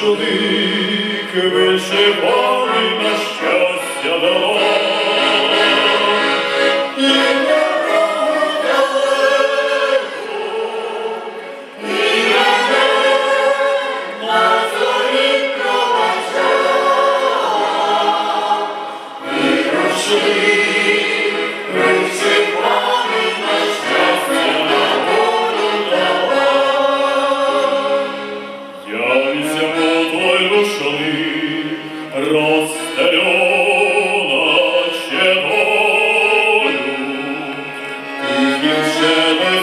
Чудик вишиваний на щастя дало.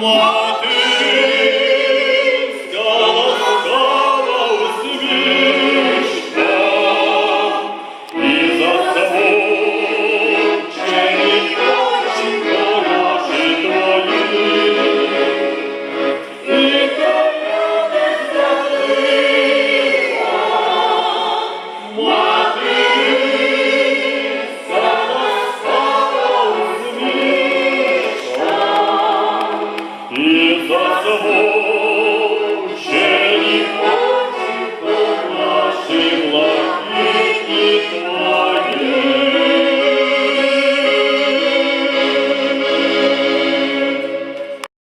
Mother.